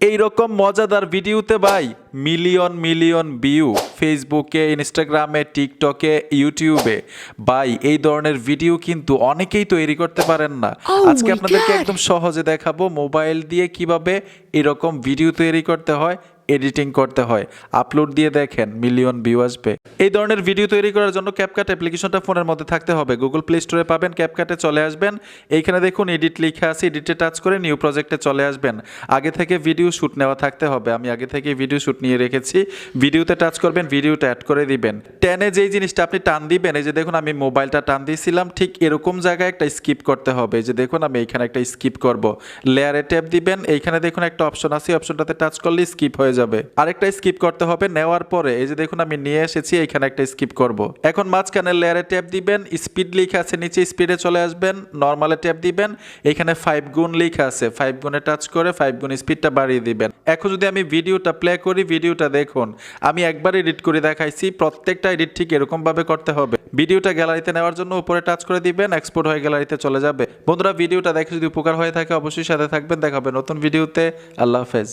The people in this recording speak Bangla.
এই রকম মজাদার ভিডিওতে ভাই মিলিয়ন মিলিয়ন ভিউ ফেসবুকে ইনস্টাগ্রামে টিকটকে ইউটিউবে। ভাই এই ধরনের ভিডিও কিন্তু অনেকেই তৈরি করতে পারেন না। Oh আজকে আপনাদেরকে একদম সহজে দেখাবো মোবাইল দিয়ে কীভাবে এরকম ভিডিও তৈরি করতে হয়। এডিটিং করতে হয়। আপলোড দিয়ে দেখেন মিলিয়ন ভিউ আসবে। এই ধরনের ভিডিও তৈরি করার জন্য ক্যাপকাট অ্যাপ্লিকেশনটা ফোনের মধ্যে থাকতে হবে। গুগল প্লে স্টোরে পাবেন ক্যাপকাটে চলে আসবেন। এইখানে দেখুন এডিট লেখা আছে এডিটে টাচ করে নিউ প্রজেক্টে চলে আসবেন। আগে থেকে ভিডিও শ্যুট নেওয়া থাকতে হবে। আমি আগে থেকে ভিডিও শ্যুট নিয়ে রেখেছি। ভিডিওতে টাচ করবেন ভিডিওটা অ্যাড করে দিবেন। টেনে যেই জিনিসটা আপনি টান দিবেন, এই যে দেখুন, আমি মোবাইলটা টান দিয়েছিলাম, ঠিক এরকম জায়গায় একটা স্কিপ করতে হবে। এই যে দেখুন, আমি এইখানে একটা স্কিপ করব। লেয়ারে ট্যাপ দিবেন, এইখানে দেখুন একটা অপশন আছে অপশনটাতে টাচ করলে স্কিপ হয়ে যাবে। আরেকটা স্কিপ করতে হবে। নেওয়ার পরে, এই যে দেখুন, আমি নিয়ে এসেছি, এইখানে একটা স্কিপ করব। এখন মাঝখানে লেয়ারে ট্যাপ দিবেন স্পিড লেখা আছে, নিচে স্পিডে চলে আসবেন নর্মালে ট্যাপ দিবেন, এখানে ফাইভ গুণ লেখা আছে ফাইভ গুণে টাচ করে ফাইভ গুণ স্পিডটা বাড়িয়ে দিবেন। এখন যদি আমি ভিডিওটা প্লে করি ভিডিওটা দেখুন, আমি একবার এডিট করে দেখাইছি, প্রত্যেকটা এডিট ঠিক এরকম ভাবে করতে হবে। ভিডিওটা গ্যালারিতে নেওয়ার জন্য উপরে টাচ করে দিবেন এক্সপোর্ট হয়ে গ্যালারিতে চলে যাবে। বন্ধুরা ভিডিওটা দেখে যদি উপকার হয়ে থাকে, অবশ্যই সাথে থাকবেন। দেখাবে নতুন ভিডিওতে আল্লাহ হাফেজ।